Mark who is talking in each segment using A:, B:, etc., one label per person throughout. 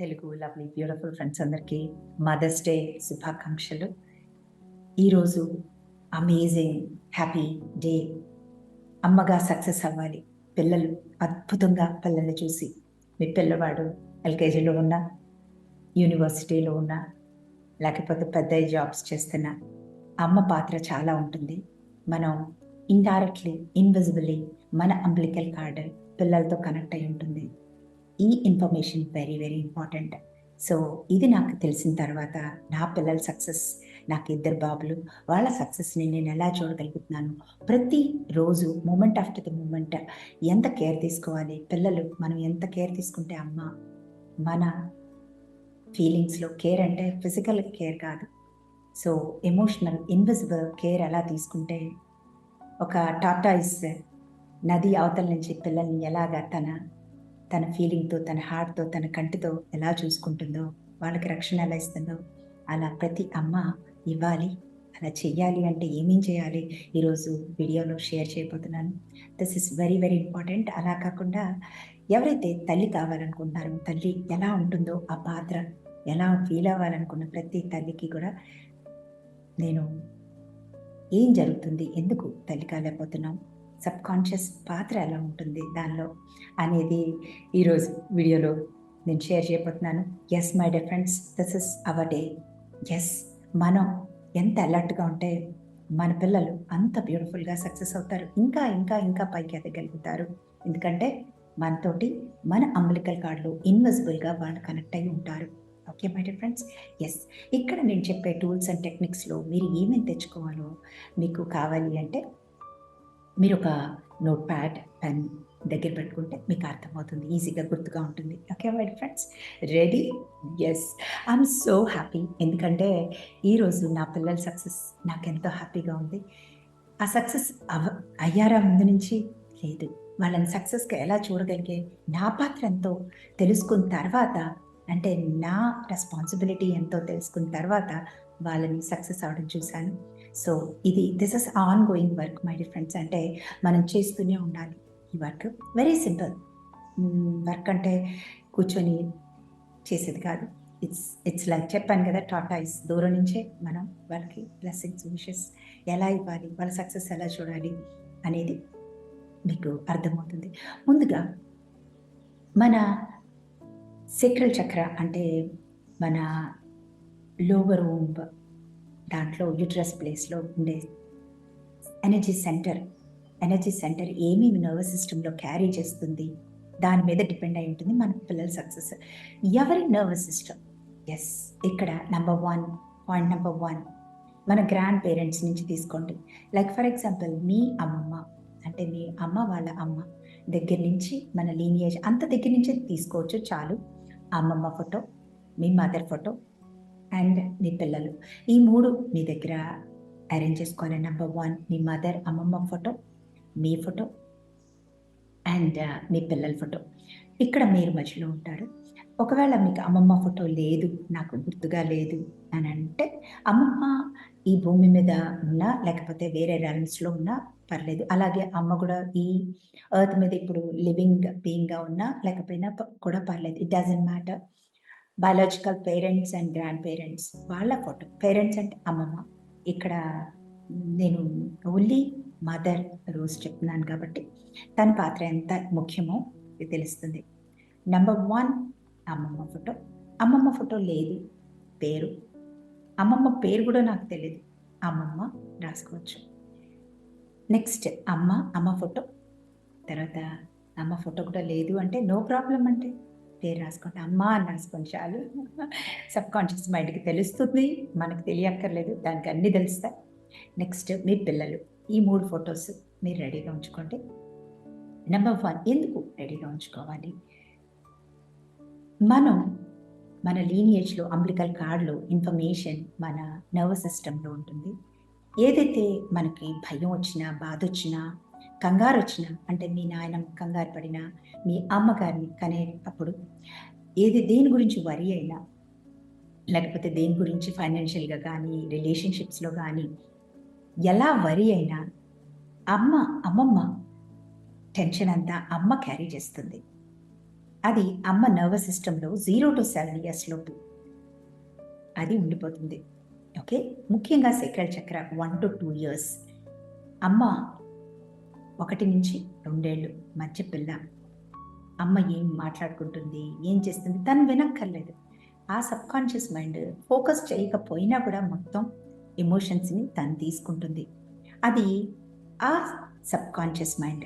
A: Telugu lovely beautiful friends అందరికీ mother's day శుభాకాంక్షలు. ఈరోజు అమేజింగ్ హ్యాపీ డే. అమ్మగా సక్సెస్ అవ్వాలి. పిల్లలు అద్భుతంగా పిల్లల్ని చూసి మీ పిల్లవాడు ఎల్కేజీలో ఉన్నా యూనివర్సిటీలో ఉన్నా లేకపోతే పెద్ద జాబ్స్ చేస్తున్నా అమ్మ పాత్ర చాలా ఉంటుంది. మనం ఇండైరెక్ట్లీ ఇన్విజిబుల్లీ మన అంబ్లికల్ కార్డ్ పిల్లలతో కనెక్ట్ అయి ఉంటుంది. ఈ information very very important so ఇది నాకు తెలిసిన తర్వాత నా పిల్లల సక్సెస్ నాకు ఇద్దరు బాబులు వాళ్ళ సక్సెస్ని నేను ఎలా చూడగలుగుతున్నాను? ప్రతి రోజు మూమెంట్ ఆఫ్టర్ ద మూమెంట్ ఎంత కేర్ తీసుకోవాలి? పిల్లలు మనం ఎంత కేర్ తీసుకుంటే అమ్మ మన ఫీలింగ్స్లో కేర్ అంటే ఫిజికల్ కేర్ కాదు. సో ఎమోషనల్ ఇన్విజిబుల్ కేర్ ఎలా తీసుకుంటే ఒక టాటాయిస్ నది అవతల నుంచి పిల్లల్ని ఎలాగా తన తన ఫీలింగ్తో తన హార్ట్తో తన కంటితో ఎలా చూసుకుంటుందో వాళ్ళకి రక్షణ ఎలా ఇస్తుందో అలా ప్రతి అమ్మ ఇవ్వాలి అలా చెయ్యాలి అంటే ఏమేం చేయాలి ఈరోజు వీడియోలో షేర్ చేయబోతున్నాను. This is very very important అలా కాకుండా ఎవరైతే తల్లి కావాలనుకుంటున్నారో తల్లి ఎలా ఉంటుందో ఆ పాత్ర ఎలా ఫీల్ అవ్వాలనుకున్న ప్రతి తల్లికి కూడా నేను ఏం జరుగుతుంది ఎందుకు తల్లి కాలేకపోతున్నాం సబ్ కాన్షియస్ పాత్ర ఎలా ఉంటుంది దానిలో అనేది ఈరోజు వీడియోలో నేను షేర్ చేయబోతున్నాను. Yes my dear friends this is our day yes మనం ఎంత అలర్ట్గా ఉంటే మన పిల్లలు అంత బ్యూటిఫుల్గా సక్సెస్ అవుతారు. ఇంకా ఇంకా ఇంకా పైకి ఎదగలుగుతారు. ఎందుకంటే మనతోటి మన అంబలికల్ కార్డులో ఇన్విజిబుల్గా వాళ్ళు కనెక్ట్ అయి ఉంటారు. Okay my dear friends yes ఇక్కడ నేను చెప్పే టూల్స్ అండ్ టెక్నిక్స్లో మీరు ఏమేమి తెచ్చుకోవాలో మీకు కావాలి అంటే మీరు ఒక నోట్ ప్యాడ్ పెన్ దగ్గర పెట్టుకుంటే మీకు అర్థమవుతుంది. ఈజీగా గుర్తుగా ఉంటుంది. Okay wait friends ready yes I'm so happy ఎందుకంటే ఈరోజు నా పిల్లల సక్సెస్ నాకు ఎంతో హ్యాపీగా ఉంది. ఆ సక్సెస్ అవ అయ్యారా ముందు నుంచి? లేదు. వాళ్ళని సక్సెస్గా ఎలా చూడగలిగే నా పాత్ర ఎంతో తెలుసుకున్న తర్వాత అంటే నా రెస్పాన్సిబిలిటీ ఎంతో తెలుసుకున్న తర్వాత వాళ్ళని సక్సెస్ అవడం చూశాను. సో ఇది this is ongoing work my difference అంటే మనం చేస్తూనే ఉండాలి ఈ వర్క్. వెరీ సింపుల్ వర్క్ అంటే కూర్చొని చేసేది కాదు. ఇట్స్ ఇట్స్ లైక్ చెప్పాను కదా టాటా ఇస్ దూరం నుంచే మనం వాళ్ళకి బ్లెస్సింగ్స్ విషెస్ ఎలా ఇవ్వాలి వాళ్ళ సక్సెస్ ఎలా చూడాలి అనేది మీకు అర్థమవుతుంది. ముందుగా మన సెక్రల్ చక్ర అంటే మన లోవర్ ఓంబ్ దాంట్లో యూట్రస్ ప్లేస్లో ఉండే ఎనర్జీ సెంటర్ ఎనర్జీ సెంటర్ ఏమేమి నర్వస్ సిస్టంలో క్యారీ చేస్తుంది? దాని మీద డిపెండ్ అయి ఉంటుంది మన పిల్లల సక్సెస్ ఎవరి నర్వస్ సిస్టమ్ ఎస్ ఇక్కడ number one point number one మన గ్రాండ్ పేరెంట్స్ నుంచి తీసుకోండి. లైక్ ఫర్ ఎగ్జాంపుల్ మీ అమ్మమ్మ అంటే మీ అమ్మ వాళ్ళ అమ్మ దగ్గర నుంచి మన లీనియేజ్ అంత దగ్గర నుంచి తీసుకోవచ్చు చాలు. అమ్మమ్మ ఫోటో మీ మదర్ ఫోటో అండ్ నీ పిల్లలు. ఈ మూడు మీ దగ్గర అరేంజ్ చేసుకోవాలి నెంబర్ వన్ మీ మదర్ అమ్మమ్మ ఫోటో మీ ఫోటో అండ్ uh, మీ పిల్లల ఫోటో ఇక్కడ మీరు మధ్యలో ఉంటారు. ఒకవేళ మీకు అమ్మమ్మ ఫోటో లేదు నాకు గుర్తుగా లేదు అని అంటే అమ్మమ్మ ఈ భూమి మీద ఉన్నా లేకపోతే వేరే ర్యాలెన్స్లో ఉన్నా పర్లేదు. అలాగే అమ్మ కూడా ఈ ఎర్త్ మీద ఇప్పుడు లివింగ్ బీయింగ్గా ఉన్నా లేకపోయినా కూడా పర్లేదు. It doesn't matter biological parents and grandparents వాళ్ళ ఫోటో. పేరెంట్స్ అంటే అమ్మమ్మ. ఇక్కడ నేను ఓన్లీ మదర్ రోజు చెప్తున్నాను కాబట్టి తన పాత్ర ఎంత ముఖ్యమో ఇది తెలుస్తుంది. నెంబర్ వన్ అమ్మమ్మ ఫోటో. అమ్మమ్మ ఫోటో లేదు పేరు. అమ్మమ్మ పేరు కూడా నాకు తెలియదు అమ్మమ్మ రాసుకోవచ్చు. నెక్స్ట్ అమ్మ అమ్మ ఫోటో. తర్వాత అమ్మ ఫోటో కూడా లేదు అంటే నో ప్రాబ్లం అంటే? పేరు రాసుకోండి అమ్మ అని రాసుకోండి చాలు. సబ్ కాన్షియస్ మైండ్కి తెలుస్తుంది మనకు తెలియక్కర్లేదు దానికి అన్నీ తెలుస్తాయి. నెక్స్ట్ మీ పిల్లలు ఈ మూడు ఫొటోస్ మీరు రెడీగా ఉంచుకోండి. నెంబర్ వన్ ఎందుకు రెడీగా ఉంచుకోవాలి? మనం మన లీనియేజ్లో అంబ్లికల్ కార్డ్లో ఇన్ఫర్మేషన్ మన నర్వస్ సిస్టంలో ఉంటుంది. ఏదైతే మనకి భయం వచ్చినా బాధ వచ్చినా కంగారు వచ్చిన అంటే మీ నాయన కంగారు పడిన మీ అమ్మగారిని కనే అప్పుడు ఏది దేని గురించి వరి అయినా లేకపోతే దేని గురించి ఫైనాన్షియల్గా కానీ రిలేషన్షిప్స్లో కానీ ఎలా వరి అయినా అమ్మ అమ్మమ్మ టెన్షన్ అంతా అమ్మ క్యారీ చేస్తుంది. అది అమ్మ నర్వస్ సిస్టంలో జీరో టు సెవెన్ ఇయర్స్ లోపు అది ఉండిపోతుంది. ఓకే? ముఖ్యంగా sacral chakra one to two years. అమ్మ ఒకటి నుంచి రెండేళ్ళు మధ్య పిల్ల. అమ్మ ఏం మాట్లాడుకుంటుంది ఏం చేస్తుంది తను వినక్కర్లేదు. ఆ సబ్ కాన్షియస్ మైండ్ ఫోకస్ చేయకపోయినా కూడా మొత్తం ఎమోషన్స్ని తను తీసుకుంటుంది. అది ఆ సబ్ కాన్షియస్ మైండ్.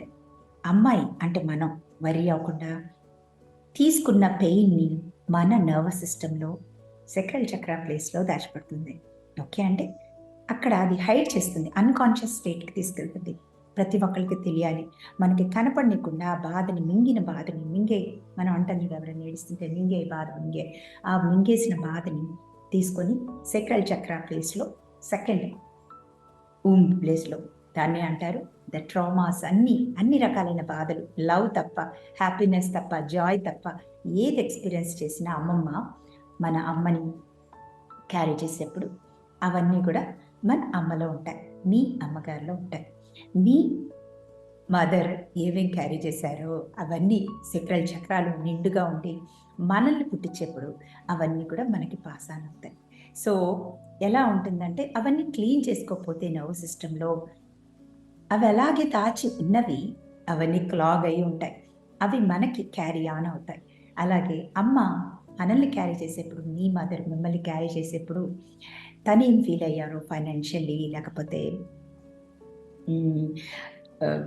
A: అమ్మాయి అంటే మనం వరి అవ్వకుండా తీసుకున్న పెయిన్ని మన నర్వస్ సిస్టంలో సెక్రల్ చక్ర ప్లేస్లో దాచిపెడుతుంది. ఓకే అంటే అక్కడ అది హైడ్ చేస్తుంది అన్కాన్షియస్ స్టేట్కి తీసుకెళ్తుంది. ప్రతి ఒక్కరికి తెలియాలి. మనకి కనపడనికుండా ఆ బాధని మింగిన బాధని మింగే మనం అంటాం ఎవరైనా ఏడుస్తుంటే మింగే బాధ మింగే. ఆ మింగేసిన బాధని తీసుకొని సెక్రల్ చక్ర ప్లేస్లో సెకండ్ ఊమ్ ప్లేస్లో దాన్ని అంటారు. ద ట్రామాస్ అన్ని అన్ని రకాలైన బాధలు లవ్ తప్ప హ్యాపీనెస్ తప్ప జాయ్ తప్ప ఏది ఎక్స్పీరియన్స్ చేసినా అమ్మమ్మ మన అమ్మని క్యారీ చేసేప్పుడు అవన్నీ కూడా మన అమ్మలో ఉంటాయి. మీ అమ్మగారిలో ఉంటాయి. మీ మదర్ ఏమేం క్యారీ చేశారో అవన్నీ సెక్రల్ చక్రాలు నిండుగా ఉండి మనల్ని పుట్టించేప్పుడు అవన్నీ కూడా మనకి పాస్ ఆన్ అవుతాయి. సో ఎలా ఉంటుందంటే అవన్నీ క్లీన్ చేసుకోకపోతే నర్వ్ సిస్టంలో అవి అలాగే దాచి ఉన్నవి అవన్నీ క్లాగ్ అయి ఉంటాయి. అవి మనకి క్యారీ ఆన్ అవుతాయి. అలాగే అమ్మ మనల్ని క్యారీ చేసేప్పుడు మీ మదర్ మిమ్మల్ని క్యారీ చేసేప్పుడు తను ఏం ఫీల్ అయ్యారు ఫైనాన్షియల్లీ లేకపోతే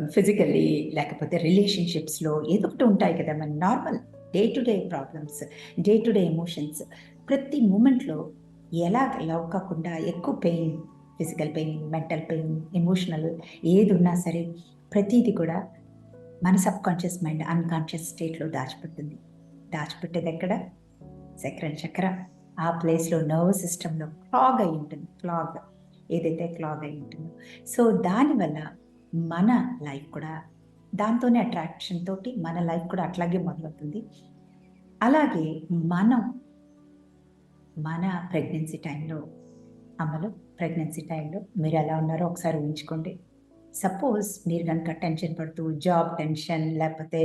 A: ఫిజికల్లీ లేకపోతే రిలేషన్షిప్స్లో ఏదో ఒకటి ఉంటాయి కదా మన normal day to day problems day to day emotions ప్రతి మూమెంట్లో ఎలా లవ్ కాకుండా ఎక్కువ pain physical pain mental pain emotional ఏది ఉన్నా సరే ప్రతిదీ కూడా మన సబ్ కాన్షియస్ మైండ్ అన్కాన్షియస్ స్టేట్లో దాచిపెట్టింది దాచిపెట్టేది ఎక్కడ? చక్రం చక్ర. ఆ ప్లేస్లో నర్వ్ సిస్టంలో క్లాగ్ అయి ఉంటుంది. క్లాగ్ ఏదైతే క్లాగ్ అయి ఉంటుందో. సో దానివల్ల మన లైఫ్ కూడా దాంతోనే అట్రాక్షన్ తోటి మన లైఫ్ కూడా అట్లాగే మొదలవుతుంది. అలాగే మనం మన ప్రెగ్నెన్సీ టైంలో అమ్మలు ప్రెగ్నెన్సీ టైంలో మీరు ఎలా ఉన్నారో ఒకసారి ఊహించుకోండి. సపోజ్ మీరు కనుక టెన్షన్ పడుతూ జాబ్ టెన్షన్ లేకపోతే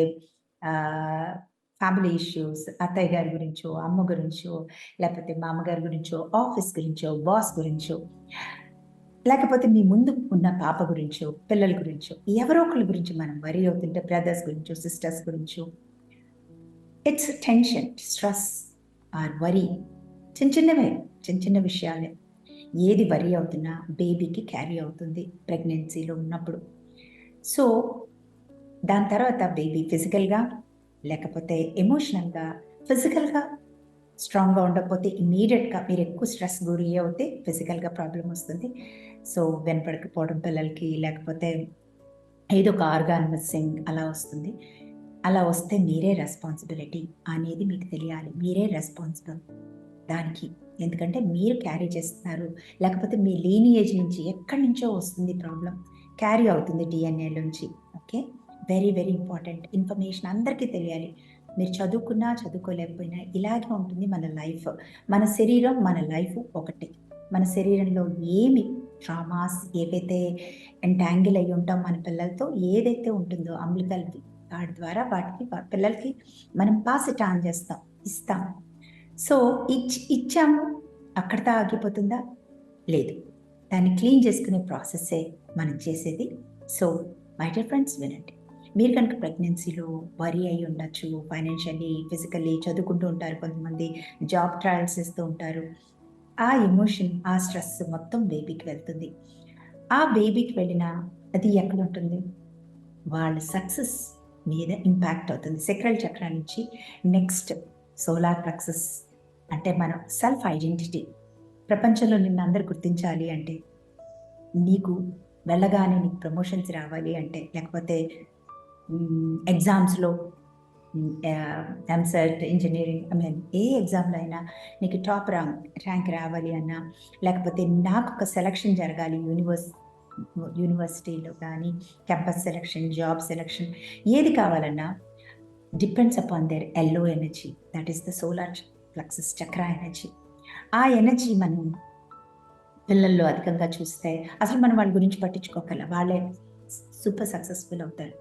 A: ఫ్యామిలీ ఇష్యూస్ అత్తయ్య గారి గురించో అమ్మ గురించో లేకపోతే మామగారి గురించో ఆఫీస్ గురించో బాస్ గురించో లేకపోతే మీ ముందు ఉన్న పాప గురించో పిల్లల గురించో ఎవరో ఒకరి గురించి మనం వరి అవుతుంటే బ్రదర్స్ గురించో సిస్టర్స్ గురించో ఇట్స్ టెన్షన్ స్ట్రెస్ ఆర్ వరి చిన్న చిన్నవే చిన్న చిన్న విషయాలే. ఏది వరి అవుతున్నా బేబీకి క్యారీ అవుతుంది ప్రెగ్నెన్సీలో ఉన్నప్పుడు. సో దాని తర్వాత బేబీ ఫిజికల్గా లేకపోతే ఎమోషనల్గా ఫిజికల్గా స్ట్రాంగ్గా ఉండకపోతే ఇమీడియట్గా మీరు ఎక్కువ స్ట్రెస్ గురి అవుతే ఫిజికల్గా ప్రాబ్లం వస్తుంది. సో వెనపడకపోవడం పిల్లలకి లేకపోతే ఏదో ఒక ఆర్గాన్ మిస్సింగ్ అలా వస్తుంది. అలా వస్తే మీరే రెస్పాన్సిబిలిటీ అనేది మీకు తెలియాలి. మీరే రెస్పాన్సిబుల్ దానికి. ఎందుకంటే మీరు క్యారీ చేస్తున్నారు. లేకపోతే మీ లీనియేజ్ ఏజ్ నుంచి ఎక్కడి నుంచో వస్తుంది ప్రాబ్లం. క్యారీ అవుతుంది డిఎన్ఏ నుంచి. Okay? Very very important information అందరికీ తెలియాలి. మీరు చదువుకున్నా చదువుకోలేకపోయినా ఇలాగే ఉంటుంది మన లైఫ్. మన శరీరం మన లైఫ్ ఒకటి. మన శరీరంలో ఏమి ట్రామాస్ ఏవైతే ఎంటాంగిల్ అయి ఉంటాం మన పిల్లలతో ఏదైతే ఉంటుందో అంబ్లికల్ వాటి ద్వారా వాటికి పిల్లలకి మనం పాస్ ఆన్ చేస్తాం ఇస్తాం. సో ఇచ్ ఇచ్చాము అక్కడితో ఆగిపోతుందా? లేదు. దాన్ని క్లీన్ చేసుకునే ప్రాసెస్సే మనం చేసేది. సో మై డియర్ ఫ్రెండ్స్ వినండి. మీరు కనుక ప్రెగ్నెన్సీలో వరీ అయి ఉండొచ్చు ఫైనాన్షియల్లీ ఫిజికల్లీ చదువుకుంటూ ఉంటారు కొంతమంది జాబ్ ట్రయల్స్ ఇస్తూ ఉంటారు. ఆ ఎమోషన్ ఆ స్ట్రెస్ మొత్తం బేబీకి వెళ్తుంది. ఆ బేబీకి వెళ్ళిన అది ఎక్కడ ఉంటుంది? వాళ్ళ సక్సెస్ మీద ఇంపాక్ట్ అవుతుంది. సెక్రల్ చక్ర నుంచి నెక్స్ట్ సోలార్ ప్లక్సెస్ అంటే మనం సెల్ఫ్ ఐడెంటిటీ. ప్రపంచంలో నిన్ను అందరు గుర్తించాలి అంటే నీకు వెళ్ళగానే నీకు ప్రమోషన్స్ రావాలి అంటే లేకపోతే ఎగ్జామ్స్లో EAMCET engineering I mean a ఎగ్జామ్లో అయినా నీకు టాప్ ర్యాంక్ ర్యాంక్ రావాలి అన్నా లేకపోతే నాకు ఒక సెలక్షన్ జరగాలి యూనివర్స్ యూనివర్సిటీలో కానీ క్యాంపస్ సెలక్షన్ జాబ్ సెలక్షన్ ఏది కావాలన్నా depends upon their yellow energy that is the solar plexus chakra energy ఆ ఎనర్జీ మనం పిల్లల్లో అధికంగా చూస్తే అసలు మనం వాళ్ళ గురించి పట్టించుకోగల వాళ్ళే సూపర్ సక్సెస్ఫుల్ అవుతారు.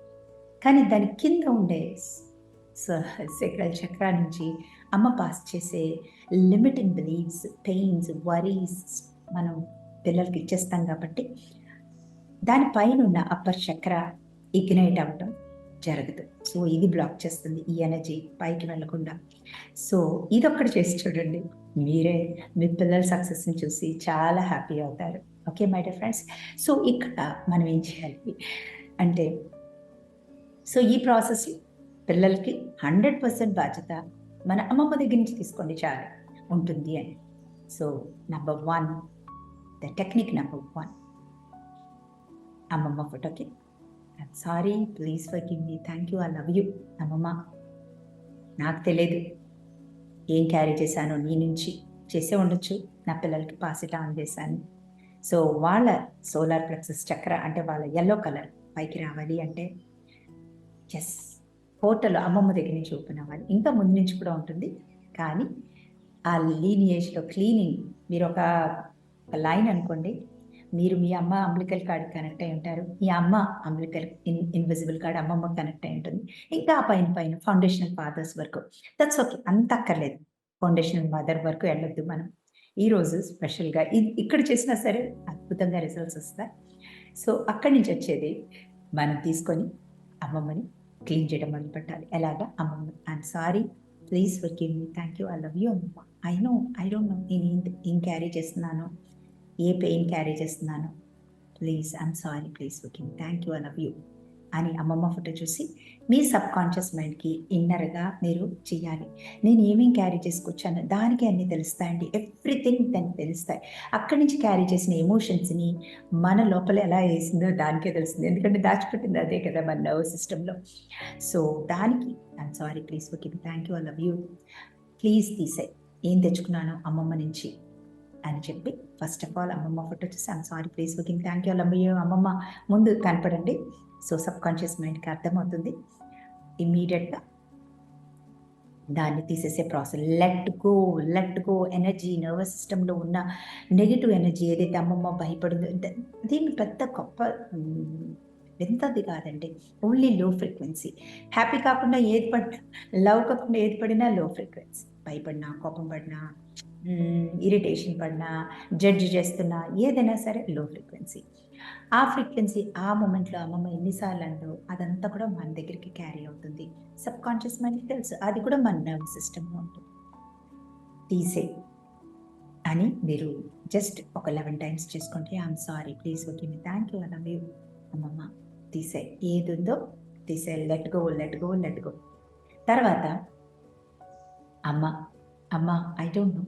A: కానీ దాని కింద ఉండే సెక్రల్ చక్ర నుంచి అమ్మ పాస్ చేసే లిమిటింగ్ బిలీవ్స్ పెయిన్స్ వరీస్ మనం పిల్లలకి ఇచ్చేస్తాం కాబట్టి దానిపైన ఉన్న అప్పర్ చక్ర ఇగ్నైట్ అవ్వటం జరగదు సో ఇది బ్లాక్ చేస్తుంది ఈ ఎనర్జీ పైకి వెళ్ళకుండా. సో ఇది ఒక్కటి చేసి చూడండి. మీరే మీ పిల్లల సక్సెస్ని చూసి చాలా హ్యాపీ అవుతారు. Okay my dear friends so ఇక్కడ మనం ఏం చేయాలి అంటే సో ఈ ప్రాసెస్ పిల్లలకి హండ్రెడ్ పర్సెంట్ బాధ్యత మన అమ్మమ్మ దగ్గర నుంచి తీసుకోండి చాలు. ఉంటుంది అని. So number one the technique number one అమ్మమ్మ ఫోటోకి. Sorry please forgive me thank you I love you అమ్మమ్మ నాకు తెలియదు. ఏం క్యారీ చేశానో నీ నుంచి చేసే ఉండొచ్చు. నా పిల్లలకి పాసిట్ ఆన్ చేశాను. సో వాళ్ళ సోలార్ ప్లెక్సస్ చక్ర అంటే వాళ్ళ ఎల్లో కలర్ పైకి రావాలి అంటే ఎస్ హోటల్ అమ్మమ్మ దగ్గర నుంచి ఓపెన్ అవ్వాలి. ఇంకా ముందు నుంచి కూడా ఉంటుంది. కానీ ఆ లీనియేజ్లో క్లీనింగ్ మీరు ఒక లైన్ అనుకోండి. మీరు మీ అమ్మ అంబ్లికల్ కార్డ్ కనెక్ట్ అయి ఉంటారు. మీ అమ్మ అంబ్లికల్ ఇన్ ఇన్విజిబుల్ కార్డ్ అమ్మమ్మ కనెక్ట్ అయి ఉంటుంది. ఇంకా ఆ పైన పైన ఫౌండేషనల్ ఫాదర్స్ వరకు. దట్స్ ఓకే అంత అక్కర్లేదు. ఫౌండేషనల్ మదర్ వరకు వెళ్ళొద్దు మనం. ఈ రోజు స్పెషల్గా ఇది ఇక్కడ చేసినా సరే అద్భుతంగా రిజల్ట్స్ వస్తాయి. సో అక్కడి నుంచి వచ్చేది మనం తీసుకొని అమ్మమ్మని క్లీన్ చేయడం మొదలు పెట్టాలి ఎలాగా? అమ్మమ్మ I'm sorry please forgive me thank you I love you అమ్మమ్మ. I know I don't know నేను ఏం క్యారీ చేస్తున్నాను? ఏ పెయిన్ క్యారీ చేస్తున్నాను? Please I'm sorry please forgive thank you I love you అని అమ్మమ్మ ఫోటో చూసి మీ సబ్ కాన్షియస్ మైండ్కి ఇన్నర్గా మీరు చేయాలి. నేను ఏమేమి క్యారీ చేసుకొచ్చాను దానికి అన్నీ తెలుస్తాయండి ఎవ్రీథింగ్ దానికి తెలుస్తాయి. అక్కడి నుంచి క్యారీ చేసిన ఎమోషన్స్ని మన లోపల ఎలా వేసిందో దానికే తెలుస్తుంది. ఎందుకంటే దాచిపెట్టింది అదే కదా మన నర్వ్ సిస్టంలో. సో దానికి I'm sorry please okay thank you. I love you. Please తీసే ఏం తెచ్చుకున్నాను అమ్మమ్మ నుంచి అని చెప్పి ఫస్ట్ ఆఫ్ ఆల్ అమ్మమ్మ ఫోటో చూసి I'm sorry please okay thank you. Love you. అమ్మమ్మ ముందు కనపడండి. సో సబ్ కాన్షియస్ మైండ్కి అర్థమవుతుంది. ఇమ్మీడియట్గా దాన్ని తీసేసే process. Let go let go energy nervous సిస్టంలో ఉన్న నెగిటివ్ ఎనర్జీ ఏదైతే అమ్మమ్మ భయపడిందో దీన్ని పెద్ద గొప్ప ఎంతది కాదండి. ఓన్లీ లో ఫ్రీక్వెన్సీ. హ్యాపీ కాకుండా ఏది పడినా లవ్ కాకుండా ఏది పడినా లో ఫ్రీక్వెన్సీ. భయపడినా కోపం పడినా ఇరిటేషన్ పడినా జడ్జ్ చేస్తున్నా ఏదైనా సరే లో ఫ్రీక్వెన్సీ ఆ ఫ్రీక్వెన్సీ ఆ మూమెంట్లో అమ్మమ్మ ఎన్నిసార్లు అందో అదంతా కూడా మన దగ్గరికి క్యారీ అవుతుంది. సబ్ కాన్షియస్ మైండ్కి తెలుసు అది కూడా మన నర్వ్ సిస్టంలో ఉంటుంది. తీసే. అని మీరు జస్ట్ ఒక లెవెన్ టైమ్స్ చేసుకుంటే I'm sorry please okay me thank you love అమ్మమ్మ తీసే. ఏది ఉందో తీసే. Let go let go let go తర్వాత అమ్మ అమ్మ ఐ డోంట్ నో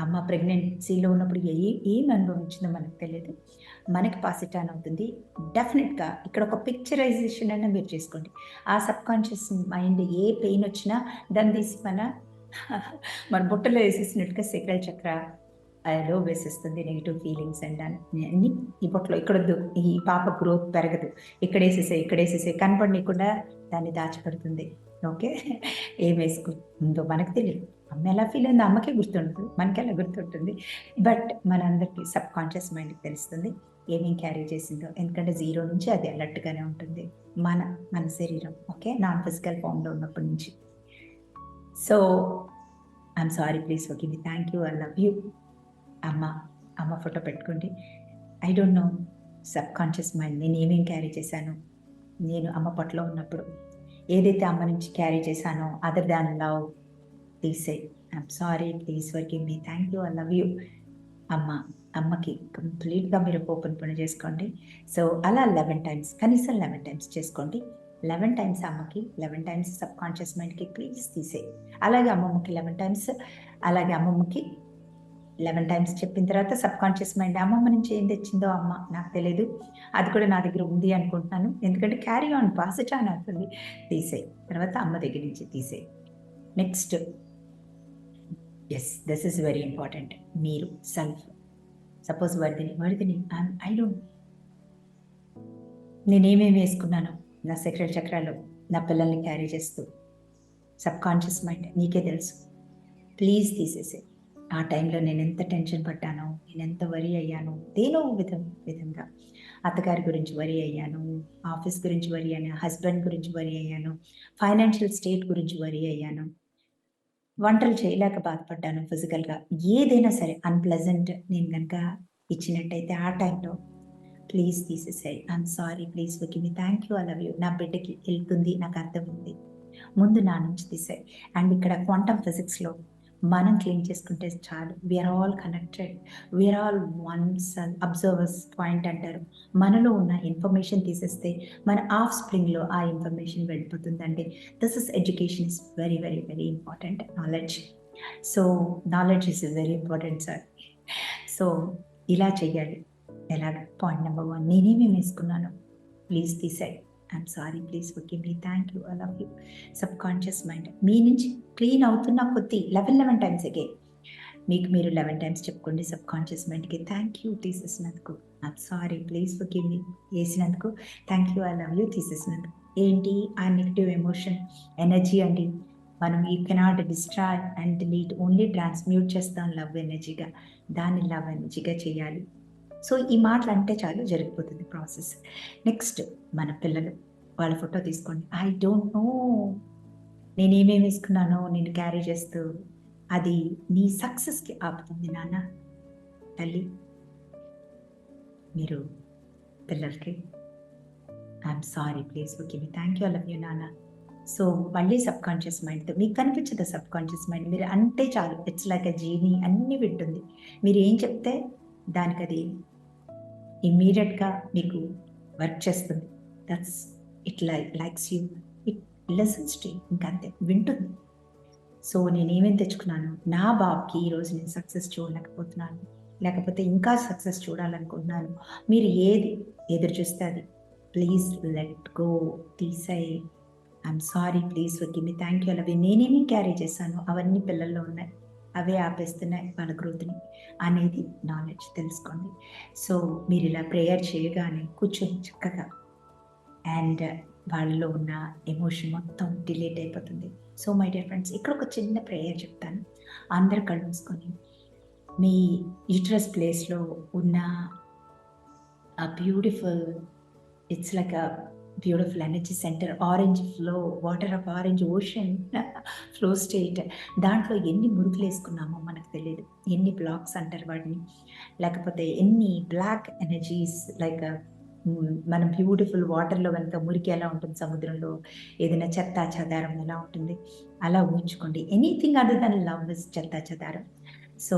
A: అమ్మ ప్రెగ్నెన్సీలో ఉన్నప్పుడు ఏ ఏం అనుభవించిందో మనకు తెలియదు. మనకి పాసిటాన్ అవుతుంది డెఫినెట్గా ఇక్కడ ఒక పిక్చరైజేషన్ అయినా మీరు చేసుకోండి. ఆ సబ్ కాన్షియస్ మైండ్ ఏ పెయిన్ వచ్చినా దాన్ని తీసి మన మన బుట్టలో వేసేసినట్టుగా సెక్రల్ చక్ర లో వేసేస్తుంది నెగిటివ్ ఫీలింగ్స్ అండ్ అన్ని ఈ బొట్టలో. ఇక్కడ వద్దు ఈ పాప గ్రోత్ పెరగదు. ఇక్కడ వేసేసే ఇక్కడ వేసేసే కనపడనీయకుండా దాన్ని దాచిపెడుతుంది. ఓకే? ఏం వేసుకుందో మనకు తెలియదు. అమ్మ ఎలా ఫీల్ అయిందో అమ్మకే గుర్తుండదు మనకి ఎలా గుర్తుంటుంది. బట్ మనందరికీ సబ్ కాన్షియస్ మైండ్కి తెలుస్తుంది ఏమేం క్యారీ చేసిందో. ఎందుకంటే జీరో నుంచి అది అలర్ట్గానే ఉంటుంది మన మన శరీరం. ఓకే నాన్ ఫిజికల్ ఫామ్లో ఉన్నప్పటి నుంచి. So I'm sorry please okay me thank you I love you అమ్మ అమ్మ ఫోటో పెట్టుకోండి. I don't know subconscious mind నేను ఏమేం క్యారీ చేశాను? నేను అమ్మ పట్ల ఉన్నప్పుడు ఏదైతే అమ్మ నుంచి క్యారీ చేశానో అదర్ దాన్ లవ్ తీసే I'm sorry please working me thank you I love you అమ్మ అమ్మకి కంప్లీట్గా మీరు ఓపెన్ పని చేసుకోండి. సో అలా లెవెన్ టైమ్స్ కనీసం లెవెన్ టైమ్స్ చేసుకోండి. లెవెన్ టైమ్స్ అమ్మకి లెవెన్ టైమ్స్ సబ్ కాన్షియస్ మైండ్కి ప్లీజ్ తీసే. అలాగే అమ్మమ్మకి లెవెన్ టైమ్స్ అలాగే అమ్మమ్మకి లెవెన్ టైమ్స్ చెప్పిన తర్వాత సబ్ కాన్షియస్ మైండ్ అమ్మమ్మ నుంచి ఏం తెచ్చిందో అమ్మ? నాకు తెలియదు అది కూడా నా దగ్గర ఉంది అనుకుంటున్నాను. ఎందుకంటే క్యారీ ఆన్ పాజిట్ ఆన్ అవుతుంది. తీసే. తర్వాత అమ్మ దగ్గర నుంచి తీసే. Next yes this is very important మీరు సెల్ఫ్ సపోజ్ వర్దిని వర్దిని ఐ డోంట్ నేనేమేమి వేసుకున్నాను నా సెక్రెట్ చక్రాలు నా పిల్లల్ని క్యారీ చేస్తూ సబ్ కాన్షియస్ మైండ్ నీకే తెలుసు. ప్లీజ్ తీసేసే ఆ టైంలో నేను ఎంత టెన్షన్ పడ్డాను నేను ఎంత వరి అయ్యాను దేనో విధం విధంగా. అత్తగారి గురించి వరి అయ్యాను ఆఫీస్ గురించి వరి అయ్యాను హస్బెండ్ గురించి వరి అయ్యాను ఫైనాన్షియల్ స్టేట్ గురించి వరి అయ్యాను. వంటలు చేయలేక బాధపడ్డాను ఫిజికల్గా. ఏదైనా సరే అన్ప్లెజెంట్ నేను కనుక ఇచ్చినట్టయితే ఆ టైంలో please తీసేసాయి. I'm sorry please okay me thank you I love you నా బిడ్డకి వెళ్తుంది నాకు అర్థం ఉంది ముందు నా నుంచి తీసాయి. అండ్ ఇక్కడ క్వాంటమ్ ఫిజిక్స్లో మనం క్లీన్ చేసుకుంటే చాలు. We are all connected we are all one's observers point అంటారు. మనలో ఉన్న ఇన్ఫర్మేషన్ తీసేస్తే మన ఆఫ్ స్ప్రింగ్లో ఆ information వెళ్ళిపోతుందండి. This is education is very very very important knowledge so knowledge is very important sir so ఇలా చెయ్యాలి. ఎలాగ? పాయింట్ నెంబర్ వన్ నేనేమి వేసుకున్నాను? Please తీసాయి I'm sorry please okay me thank you I love you subconscious mind మీ నుంచి clean అవుతున్న కొద్దీ eleven eleven times అగే మీకు మీరు లెవెన్ టైమ్స్ చెప్పుకోండి సబ్ కాన్షియస్ మైండ్కి thank you తీసేసినందుకు I'm sorry please okay me వేసినందుకు thank you I love you తీసేసినందుకు ఏంటి? ఆ నెగిటివ్ ఎమోషన్ ఎనర్జీ అండి. మనం ఈ cannot destroy and neat only transmute చేస్తాం లవ్ ఎనర్జీగా దాన్ని లవ్ ఎనర్జీగా చేయాలి. సో ఈ మాటలు అంటే చాలు జరిగిపోతుంది ప్రాసెస్. నెక్స్ట్ మన పిల్లలు వాళ్ళ ఫోటో తీసుకోండి. I don't know. నేను ఏమేమి వేసుకున్నానో నేను క్యారీ చేస్తూ అది నీ సక్సెస్కి ఆపుతుంది నాన్న తల్లి. మీరు పిల్లలకి I'm sorry please okay me. Thank you love you నాన్న. సో మళ్ళీ సబ్ కాన్షియస్ మైండ్తో మీకు కనిపించదు సబ్ కాన్షియస్ మైండ్. మీరు అంటే చాలు. ఇట్స్ లైక్ అ జీని అన్నీ వింటుంది. మీరు ఏం చెప్తే దానికి అది ఇమ్మీడియట్గా మీకు వర్క్ చేస్తుంది. That's it lie likes you it lessons to ఇంకంతే. వింటుంది. సో నేనేమేమి తెచ్చుకున్నాను? నా బాబుకి ఈరోజు నేను సక్సెస్ చూడలేకపోతున్నాను. లేకపోతే ఇంకా సక్సెస్ చూడాలనుకుంటున్నాను. మీరు ఏది ఎదురు చూస్తే అది. Please let go తీసై I'm sorry please okay me thank you అవి నేనేమి క్యారీ చేశాను? అవన్నీ పిల్లల్లో ఉన్నాయి. అవే ఆపేస్తున్నాయి వాళ్ళ గ్రోత్ని అనేది నాలెడ్జ్ తెలుసుకోండి. సో మీరు ఇలా ప్రేయర్ చేయగానే కూర్చొని చక్కగా. అండ్ వాళ్ళలో ఉన్న ఎమోషన్ మొత్తం డిలీట్ అయిపోతుంది. సో మై డియర్ ఫ్రెండ్స్ ఇక్కడ ఒక చిన్న ప్రేయర్ చెప్తాను. అందరు కలుసుకొని మీ యూట్రస్ ప్లేస్లో ఉన్న ఆ beautiful it's like a beautiful energy centre orange flow water of orange ocean flow state దాంట్లో ఎన్ని మురుకులు వేసుకున్నామో మనకు తెలియదు ఎన్ని బ్లాక్స్ అంటారు వాటిని. లేకపోతే ఎన్ని బ్లాక్ ఎనర్జీస్ లైక్ మనం బ్యూటిఫుల్ వాటర్లో కనుక మురికి ఎలా ఉంటుంది? సముద్రంలో ఏదైనా చెత్త చెదారం ఎలా ఉంటుంది? అలా ఊహించుకోండి. Anything other than love is చెత్త చెదారం సో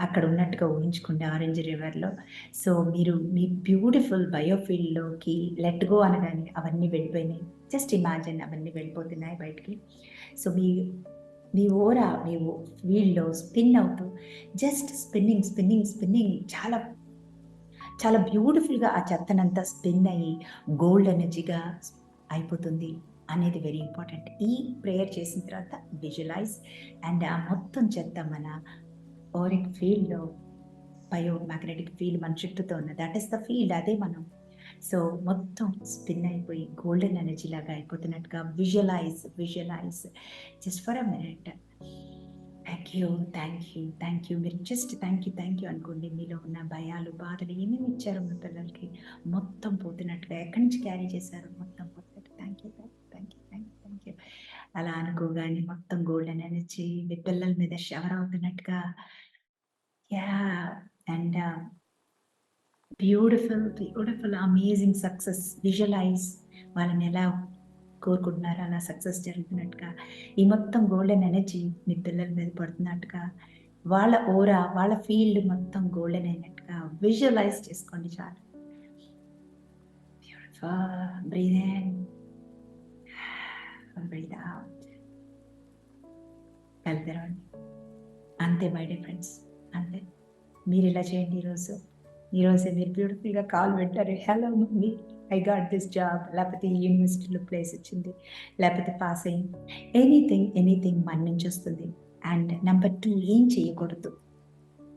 A: అక్కడ ఉన్నట్టుగా ఊహించుకోండి ఆరెంజ్ రివర్లో. సో మీరు మీ బ్యూటిఫుల్ బయోఫీల్డ్లోకి లెట్ గో అనగానే అవన్నీ వెళ్ళిపోయినాయి. జస్ట్ ఇమాజిన్ అవన్నీ వెళ్ళిపోతున్నాయి బయటికి. సో మీ మీ ఓరా మీ ఫీల్డ్లో స్పిన్ అవుతూ జస్ట్ స్పిన్నింగ్ స్పిన్నింగ్ స్పిన్నింగ్ చాలా చాలా బ్యూటిఫుల్గా ఆ చెత్తనంతా స్పిన్ అయ్యి గోల్డ్ ఎనర్జీగా అయిపోతుంది అనేది వెరీ ఇంపార్టెంట్. ఈ ప్రేయర్ చేసిన తర్వాత విజువలైజ్ అండ్ ఆ మొత్తం చెత్త మన ఓరిక్ ఫీల్డ్లో బయో మ్యాగ్నెటిక్ ఫీల్డ్ మన చుట్టూతో ఉన్న. దట్ ఈస్ ద ఫీల్డ్ అదే మనం. సో మొత్తం స్పిన్ అయిపోయి గోల్డెన్ ఎనర్జీ లాగా అయిపోతున్నట్టుగా visualise visualise just for a minute thank you thank you thank you మీరు just thank you thank you అనుకోండి. మీలో ఉన్న భయాలు బాధలు ఏమేమి ఇచ్చారు మీ పిల్లలకి మొత్తం పోతున్నట్టుగా ఎక్కడి నుంచి క్యారీ చేశారు మొత్తం పోతున్నట్టు thank you thank you thank you thank you అలా అనుకోగానే మొత్తం గోల్డెన్ ఎనర్జీ మీ పిల్లల మీద shower అవుతున్నట్టుగా yeah! And beautiful beautiful amazing success visualise వాళ్ళని ఎలా కోరుకుంటున్నారు అలా సక్సెస్ జరుగుతున్నట్టుగా ఈ మొత్తం గోల్డెన్ ఎనర్జీ మీ పిల్లల మీద పడుతున్నట్టుగా వాళ్ళ ఓరా వాళ్ళ ఫీల్డ్ మొత్తం గోల్డెన్ అయినట్టుగా విజువలైజ్ చేసుకోండి చాలు. బ్రీద్ ఇన్ బ్రీద్ అవుట్ కలిపిరండి అంతే మై డే ఫ్రెండ్స్ అంతే మీరు ఇలా చేయండి ఈరోజు. ఈరోజే మీరు బ్యూటిఫుల్గా కాల్ పెట్టారు. Hello mummy I got this job లేకపోతే ఈ యూనివర్సిటీలో ప్లేస్ వచ్చింది. లేకపోతే పాస్ అయ్యింది ఎనీథింగ్ ఎనీథింగ్ మన నుంచి వస్తుంది. అండ్ నెంబర్ టూ ఏం చేయకూడదు.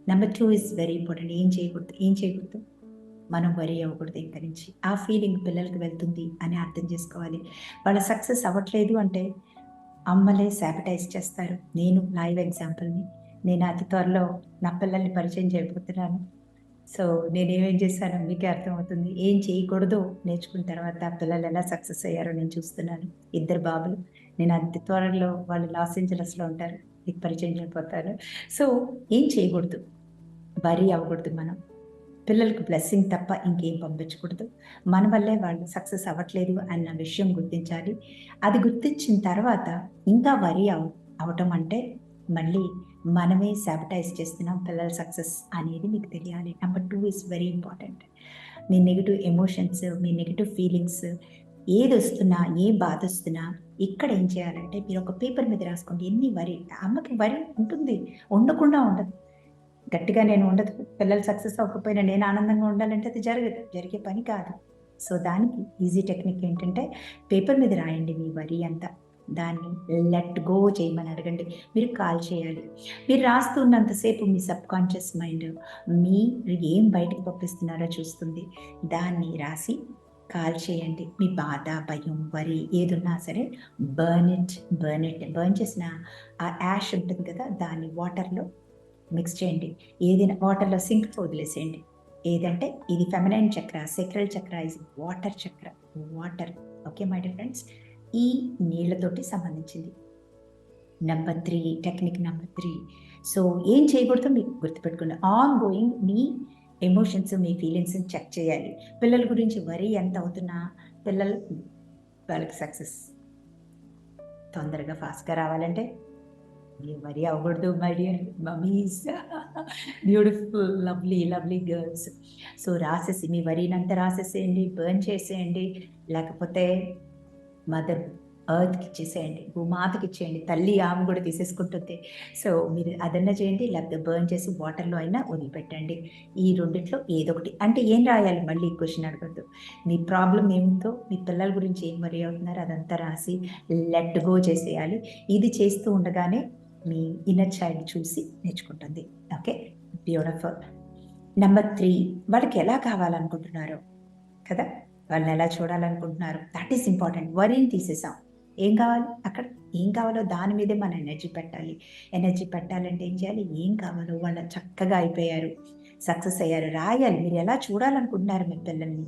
A: Number two is very important ఏం చేయకూడదు? ఏం చేయకూడదు? మనం వరి అవ్వకూడదు ఇంకా నుంచి. ఆ ఫీలింగ్ పిల్లలకి వెళ్తుంది అని అర్థం చేసుకోవాలి. వాళ్ళ సక్సెస్ అవ్వట్లేదు అంటే అమ్మలే శాబటైజ్ చేస్తారు. నేను లైవ్ ఎగ్జాంపుల్ని నేను అతి త్వరలో నా పిల్లల్ని పరిచయం చేయబోతున్నాను. సో నేనేమేం చేశానో మీకే అర్థమవుతుంది. ఏం చేయకూడదో నేర్చుకున్న తర్వాత పిల్లలు ఎలా సక్సెస్ అయ్యారో నేను చూస్తున్నాను. ఇద్దరు బాబులు. నేను అతి త్వరలో వాళ్ళు లాస్ ఏంజలస్లో ఉంటారు. మీకు పరిచయం చేయబోతారు సో ఏం చేయకూడదు. వరీ అవ్వకూడదు మనం. పిల్లలకు బ్లెస్సింగ్ తప్ప ఇంకేం పంపించకూడదు. మన వల్లే వాళ్ళు సక్సెస్ అవ్వట్లేదు అన్న విషయం గుర్తించాలి. అది గుర్తించిన తర్వాత ఇంకా వరి అవ అవటం అంటే మళ్ళీ మనమే శాబిటైజ్ చేస్తున్నాం పిల్లల సక్సెస్ అనేది మీకు తెలియాలి. Number two is very important me negative emotions మీ నెగిటివ్ ఫీలింగ్స్ ఏది వస్తున్నా ఏ బాధ వస్తున్నా ఇక్కడ ఏం చేయాలంటే మీరు ఒక పేపర్ మీద రాసుకోండి. ఎన్ని వరి అమ్మకి వరి ఉంటుంది. ఉండకుండా ఉండదు. గట్టిగా నేను ఉండదు. పిల్లలు సక్సెస్ అవ్వకపోయినా నేను ఆనందంగా ఉండాలంటే అది జరగదు. జరిగే పని కాదు. సో దానికి ఈజీ టెక్నిక్ ఏంటంటే పేపర్ మీద రాయండి మీ వరి అంతా. దాన్ని లెట్ గో చేయమని అడగండి. మీరు కాల్ చేయాలి. మీరు రాస్తున్నంతసేపు మీ సబ్ కాన్షియస్ మైండ్ మీరు ఏం బయటకు పంపిస్తున్నారో చూస్తుంది. దాన్ని రాసి కాల్ చేయండి. మీ బాధ భయం వరి ఏదున్నా సరే burn it burn it. Burn చేసిన ఆ యాష్ ఉంటుంది కదా దాన్ని వాటర్లో మిక్స్ చేయండి. ఏదైనా వాటర్లో సింక్లో వదిలేసేయండి. ఏదంటే ఇది feminine chakra sacral chakra is water chakra water okay my dear friends ఈ నీళ్ళతోటి సంబంధించింది. Number three technique number three so ఏం చేయకూడదో మీకు గుర్తుపెట్టుకోండి. ఆన్ గోయింగ్ మీ ఎమోషన్స్ మీ ఫీలింగ్స్ చెక్ చేయాలి. పిల్లల గురించి వరి ఎంత అవుతున్నా పిల్లలు వాళ్ళకి సక్సెస్ తొందరగా ఫాస్ట్గా రావాలంటే ఏ వరి అవ్వకూడదు my dear mummies beautiful lovely lovely girls so రాసేసి మీ వరినంతా రాసేసేయండి బర్న్ చేసేయండి లేకపోతే మదర్ ఎర్త్కి ఇచ్చేసేయండి భూమాతకి ఇచ్చేయండి తల్లి ఆమె కూడా తీసేసుకుంటుంది. సో మీరు అదన్నా చేయండి లేకపోతే బర్న్ చేసి వాటర్లో అయినా వదిలిపెట్టండి. ఈ రెండిట్లో ఏదో ఒకటి అంటే ఏం రాయాలి మళ్ళీ క్వశ్చన్ అడగద్దు. మీ ప్రాబ్లం ఏమిటో మీ పిల్లల గురించి ఏం వరి అవుతున్నారో అదంతా రాసి లెట్ గో చేసేయాలి. ఇది చేస్తూ ఉండగానే మీ ఇన్నర్ చైల్డ్ చూసి నేర్చుకుంటుంది. ఓకే బ్యూటిఫుల్ నెంబర్ త్రీ వాళ్ళకి ఎలా కావాలనుకుంటున్నారు కదా? వాళ్ళని ఎలా చూడాలనుకుంటున్నారు? దట్ ఈస్ ఇంపార్టెంట్ వరిని తీసేసాం. ఏం కావాలి? అక్కడ ఏం కావాలో దాని మీదే మన ఎనర్జీ పెట్టాలి. ఎనర్జీ పెట్టాలంటే ఏం చేయాలి? ఏం కావాలో? వాళ్ళు చక్కగా అయిపోయారు. సక్సెస్ అయ్యారు. రాయాలి. మీరు ఎలా చూడాలనుకుంటున్నారు మీ పిల్లల్ని?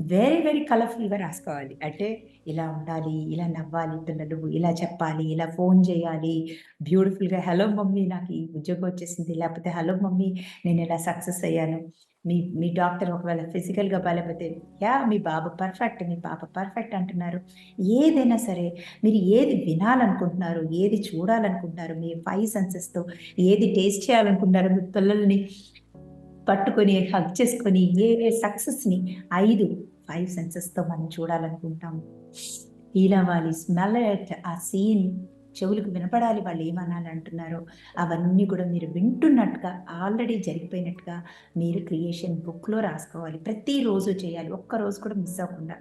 A: వెరీ వెరీ కలర్ఫుల్గా రాసుకోవాలి. అంటే ఇలా ఉండాలి ఇలా నవ్వాలి పిల్లలు ఇలా చెప్పాలి ఇలా ఫోన్ చేయాలి. బ్యూటిఫుల్గా హలో మమ్మీ నాకు ఈ ఉద్యోగం వచ్చేసింది. లేకపోతే హలో మమ్మీ నేను ఇలా సక్సెస్ అయ్యాను? మీ మీ డాక్టర్ ఒకవేళ ఫిజికల్గా బలపోతే యా మీ బాబు పర్ఫెక్ట్ మీ పాప పర్ఫెక్ట్ అంటున్నారు. ఏదైనా సరే మీరు ఏది వినాలనుకుంటున్నారు ఏది చూడాలనుకుంటున్నారు మీ ఫైవ్ సెన్సెస్తో ఏది టేస్ట్ చేయాలనుకుంటున్నారు మీ పిల్లల్ని పట్టుకొని హక్ చేసుకొని ఏ సక్సెస్ని ఐదు ఫైవ్ సెన్సెస్తో మనం చూడాలనుకుంటాము. ఫీల్ అవ్వాలి స్మెల్ ఆ సీన్ చెవులకు వినపడాలి వాళ్ళు ఏమనాలి అంటున్నారో అవన్నీ కూడా మీరు వింటున్నట్టుగా ఆల్రెడీ జరిగిపోయినట్టుగా మీరు క్రియేషన్ బుక్లో రాసుకోవాలి. ప్రతిరోజు చేయాలి ఒక్క రోజు కూడా మిస్ అవ్వకుండా.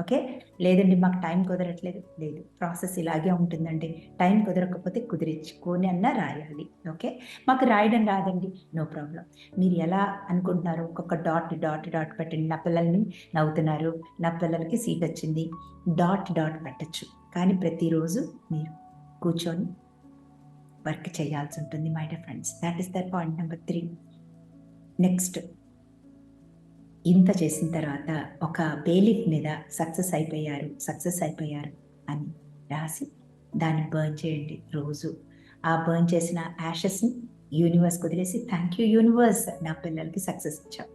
A: ఓకే? లేదండి మాకు టైం కుదరట్లేదు. లేదు ప్రాసెస్ ఇలాగే ఉంటుందండి. టైం కుదరకపోతే కుదిరించుకొని అన్నా రాయాలి. ఓకే? మాకు రాయడం రాదండి. No problem. మీరు ఎలా అనుకుంటున్నారు? ఒక్కొక్క డాట్ డాట్ డాట్ పెట్టండి. నా పిల్లల్ని నవ్వుతున్నారు. నా పిల్లలకి సీట్ వచ్చింది. డాట్ డాట్ పెట్టచ్చు. కానీ ప్రతిరోజు మీరు కూర్చొని వర్క్ చేయాల్సి ఉంటుంది my dear friends. That is that point number three next ఇంత చేసిన తర్వాత ఒక బేలిఫ్ మీద సక్సెస్ అయిపోయారు సక్సెస్ అయిపోయారు అని రాసి దాన్ని బర్న్ చేయండి రోజు. ఆ బర్న్ చేసిన యాషెస్ని యూనివర్స్ వదిలేసి థ్యాంక్ యూ యూనివర్స్ నా పిల్లలకి సక్సెస్ ఇచ్చాం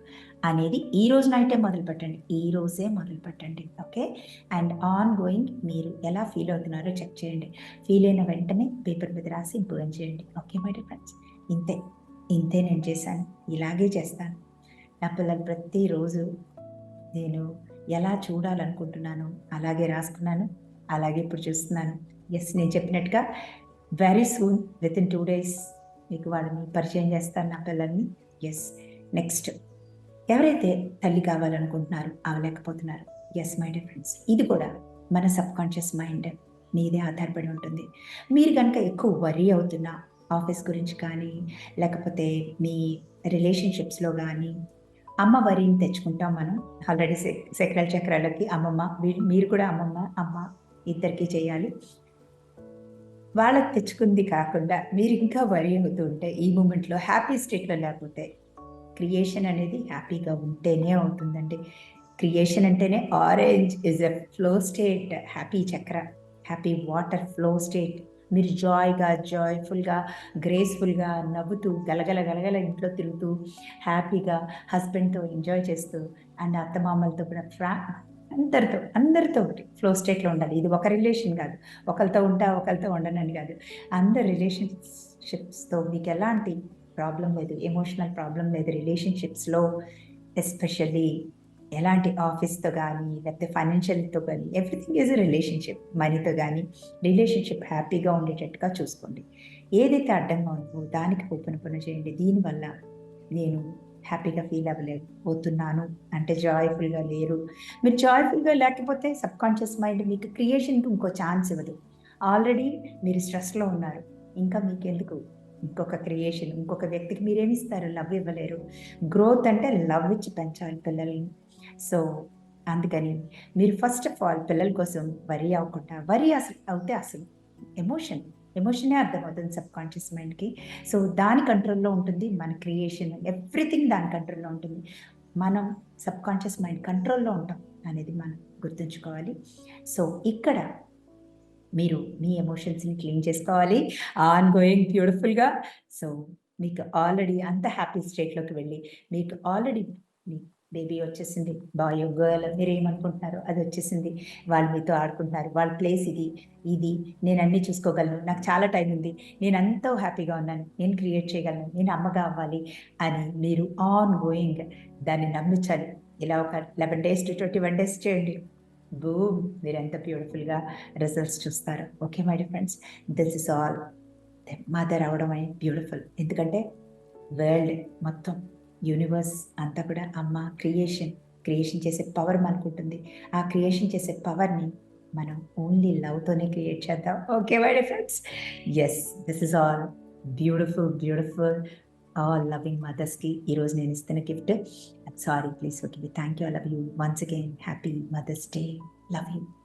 A: అనేది ఈ రోజు నైటే మొదలు పెట్టండి ఈ రోజే మొదలు పెట్టండి ఓకే? అండ్ ఆన్ గోయింగ్ మీరు ఎలా ఫీల్ అవుతున్నారో చెక్ చేయండి. ఫీల్ అయిన వెంటనే పేపర్ మీద రాసి బర్న్ చేయండి ఓకే మై డియర్ ఫ్రెండ్స్? ఇంతే ఇంతే నేను చేశాను ఇలాగే చేస్తాను. నా పిల్లలు ప్రతిరోజు నేను ఎలా చూడాలనుకుంటున్నాను అలాగే రాసుకున్నాను అలాగే ఇప్పుడు చూస్తున్నాను. ఎస్ నేను చెప్పినట్టుగా very soon within two days మీకు వాళ్ళని పరిచయం చేస్తాను నా పిల్లల్ని. ఎస్ నెక్స్ట్ ఎవరైతే తల్లి కావాలనుకుంటున్నారు అవలేకపోతున్నారు ఎస్ మై డియర్ ఫ్రెండ్స్ ఇది కూడా మన సబ్ కాన్షియస్ మైండ్ మీదే ఆధారపడి ఉంటుంది. మీరు కనుక ఎక్కువ వరీ అవుతున్నా ఆఫీస్ గురించి కానీ లేకపోతే మీ రిలేషన్షిప్స్లో కానీ అమ్మ వరిని తెచ్చుకుంటాం మనం. ఆల్రెడీ సెక్రల్ చక్రాలకి అమ్మమ్మ మీరు కూడా అమ్మమ్మ అమ్మ ఇద్దరికి చేయాలి. వాళ్ళకి తెచ్చుకుంది కాకుండా మీరు ఇంకా వరి అవుతూ ఉంటే ఈ మూమెంట్లో హ్యాపీ స్టేట్లో లేకపోతే క్రియేషన్ అనేది హ్యాపీగా ఉంటేనే ఉంటుందండి. క్రియేషన్ అంటేనే orange is a flow state happy chakra happy water flow state మీరు జాయ్గా జాయ్ఫుల్గా గ్రేస్ఫుల్గా నవ్వుతూ గలగల గలగల ఇంట్లో తిరుగుతూ హ్యాపీగా హస్బెండ్తో ఎంజాయ్ చేస్తూ అండ్ అత్తమామలతో కూడా ఫ్రా అందరితో అందరితో ఒకటి ఫ్లో స్టేట్లో ఉండాలి. ఇది ఒక రిలేషన్ కాదు. ఒకరితో ఉంటా ఒకరితో ఉండనని కాదు. అందరు రిలేషన్షిప్స్తో మీకు ఎలాంటి ప్రాబ్లం లేదు ఎమోషనల్ ప్రాబ్లం లేదు రిలేషన్షిప్స్లో ఎస్పెషల్లీ ఎలాంటి ఆఫీస్తో కానీ లేకపోతే ఫైనాన్షియల్తో కానీ ఎవ్రీథింగ్ ఈజ్ రిలేషన్షిప్. మనీతో కానీ రిలేషన్షిప్ హ్యాపీగా ఉండేటట్టుగా చూసుకోండి. ఏదైతే అడ్డంగా ఉందో దానికి ఓపెన్ పని చేయండి. దీనివల్ల నేను హ్యాపీగా ఫీల్ అవ్వలేకపోతున్నాను అంటే జాయ్ఫుల్గా లేరు. మీరు జాయ్ఫుల్గా లేకపోతే సబ్ కాన్షియస్ మైండ్ మీకు క్రియేషన్కి ఇంకో ఛాన్స్ ఇవ్వదు. ఆల్రెడీ మీరు స్ట్రెస్లో ఉన్నారు. ఇంకా మీకు ఎందుకు? ఇంకొక క్రియేషన్ ఇంకొక వ్యక్తికి మీరేమిస్తారు లవ్ ఇవ్వలేరు. గ్రోత్ అంటే లవ్ ఇచ్చి పెంచాలి పిల్లల్ని. సో అందుకని మీరు ఫస్ట్ ఆఫ్ ఆల్ పిల్లల కోసం వరి అవ్వకుండా వరి అసలు అవుతే అసలు ఎమోషన్ ఎమోషనే అర్థమవుతుంది సబ్ కాన్షియస్ మైండ్కి సో దాని కంట్రోల్లో ఉంటుంది మన క్రియేషన్ ఎవ్రీథింగ్ దాని కంట్రోల్లో ఉంటుంది. మనం సబ్ కాన్షియస్ మైండ్ కంట్రోల్లో ఉంటాం అనేది మనం గుర్తుంచుకోవాలి. సో ఇక్కడ మీరు మీ ఎమోషన్స్ని క్లీన్ చేసుకోవాలి. ఆన్ గోయింగ్ బ్యూటిఫుల్గా సో మీకు ఆల్రెడీ అంత హ్యాపీ స్టేట్లోకి వెళ్ళి మీకు ఆల్రెడీ మీ బేబీ వచ్చేసింది. బాయ్ గర్ల్ మీరు ఏమనుకుంటున్నారు అది వచ్చేసింది. వాళ్ళు మీతో ఆడుకుంటున్నారు. వాళ్ళ ప్లేస్ ఇది ఇది. నేను అన్నీ చూసుకోగలను. నాకు చాలా టైం ఉంది. నేను ఎంతో హ్యాపీగా ఉన్నాను. నేను క్రియేట్ చేయగలను. నేను అమ్మగా అవ్వాలి అని మీరు ఆన్ గోయింగ్ దాన్ని నమ్మించాలి. ఇలా ఒక eleven days to twenty one days చేయండి. బూమ్! మీరు ఎంత బ్యూటిఫుల్గా రిజల్ట్స్ చూస్తారు. Okay my friends. This is all. Mother అవడం అనేది బ్యూటిఫుల్. ఎందుకంటే వరల్డ్ మొత్తం యూనివర్స్ అంతా కూడా అమ్మ క్రియేషన్ క్రియేషన్ చేసే పవర్ మనకు ఉంటుంది. ఆ క్రియేషన్ చేసే పవర్ని మనం ఓన్లీ లవ్తోనే క్రియేట్ చేద్దాం. Okay my friends yes this is all beautiful beautiful all loving మదర్స్కి ఈరోజు నేను ఇస్తున్న gift sorry please okay thank you I love you once again happy mother's day love you